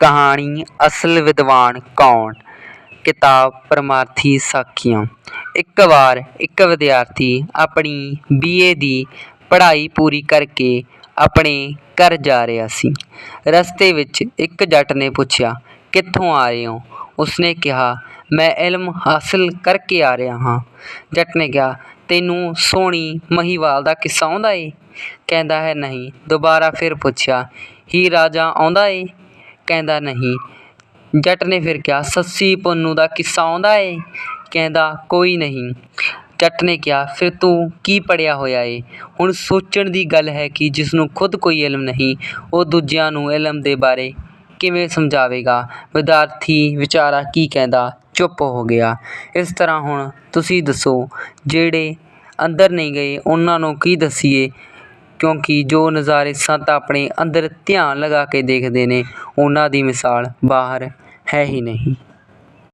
ਕਹਾਣੀ ਅਸਲ ਵਿਦਵਾਨ ਕੌਣ? ਕਿਤਾਬ ਪਰਮਾਰਥੀ ਸਾਖੀਆਂ। ਇੱਕ ਵਾਰ ਇੱਕ ਵਿਦਿਆਰਥੀ ਆਪਣੀ ਬੀਏ ਦੀ ਪੜ੍ਹਾਈ ਪੂਰੀ ਕਰਕੇ ਆਪਣੇ ਘਰ ਜਾ ਰਿਹਾ ਸੀ। ਰਸਤੇ ਵਿੱਚ ਇੱਕ ਜੱਟ ਨੇ ਪੁੱਛਿਆ, ਕਿੱਥੋਂ ਆ ਰਹੇ ਹੋ? ਉਸਨੇ ਕਿਹਾ, ਮੈਂ ਇਲਮ ਹਾਸਲ ਕਰਕੇ ਆ ਰਿਹਾ ਹਾਂ। ਜੱਟ ਨੇ ਕਿਹਾ, ਤੈਨੂੰ ਸੋਹਣੀ ਮਹੀਵਾਲ ਦਾ ਕਿੱਸਾ ਆਉਂਦਾ ਏ? ਕਹਿੰਦਾ ਹੈ, ਨਹੀਂ। ਦੁਬਾਰਾ ਫਿਰ ਪੁੱਛਿਆ ਹੀ ਰਾਜਾ ਆਉਂਦਾ ਏ? ਕਹਿੰਦਾ ਨਹੀਂ। ਜੱਟ ਨੇ ਫਿਰ ਕਿਹਾ, ਸੱਸੀ ਪੁੰਨੂ ਦਾ ਕਿੱਸਾ ਆਉਂਦਾ ਏ? ਕਹਿੰਦਾ, ਕੋਈ ਨਹੀਂ। ਜੱਟ ਨੇ ਕਿਹਾ, ਫਿਰ ਤੂੰ ਕੀ ਪੜ੍ਹਿਆ ਹੋਇਆ ਏ? ਹੁਣ ਸੋਚਣ ਦੀ ਗੱਲ ਹੈ ਕਿ ਜਿਸ ਨੂੰ ਖੁਦ ਕੋਈ ਇਲਮ ਨਹੀਂ, ਉਹ ਦੂਜਿਆਂ ਨੂੰ ਇਲਮ ਦੇ ਬਾਰੇ ਕਿਵੇਂ ਸਮਝਾਵੇਗਾ? ਵਿਦਿਆਰਥੀ ਵਿਚਾਰਾ ਕੀ ਕਹਿੰਦਾ? ਚੁੱਪ ਹੋ ਗਿਆ। ਇਸ ਤਰ੍ਹਾਂ ਹੁਣ ਤੁਸੀਂ ਦੱਸੋ, ਜਿਹੜੇ ਅੰਦਰ ਨਹੀਂ ਗਏ, ਉਹਨਾਂ ਨੂੰ ਕੀ ਦੱਸੀਏ? ਕਿਉਂਕਿ ਜੋ ਨਜ਼ਾਰੇ ਸੰਤ ਆਪਣੇ ਅੰਦਰ ਧਿਆਨ ਲਗਾ ਕੇ ਦੇਖਦੇ ਨੇ, ਉਹਨਾਂ ਦੀ ਮਿਸਾਲ ਬਾਹਰ ਹੈ ਹੀ ਨਹੀਂ।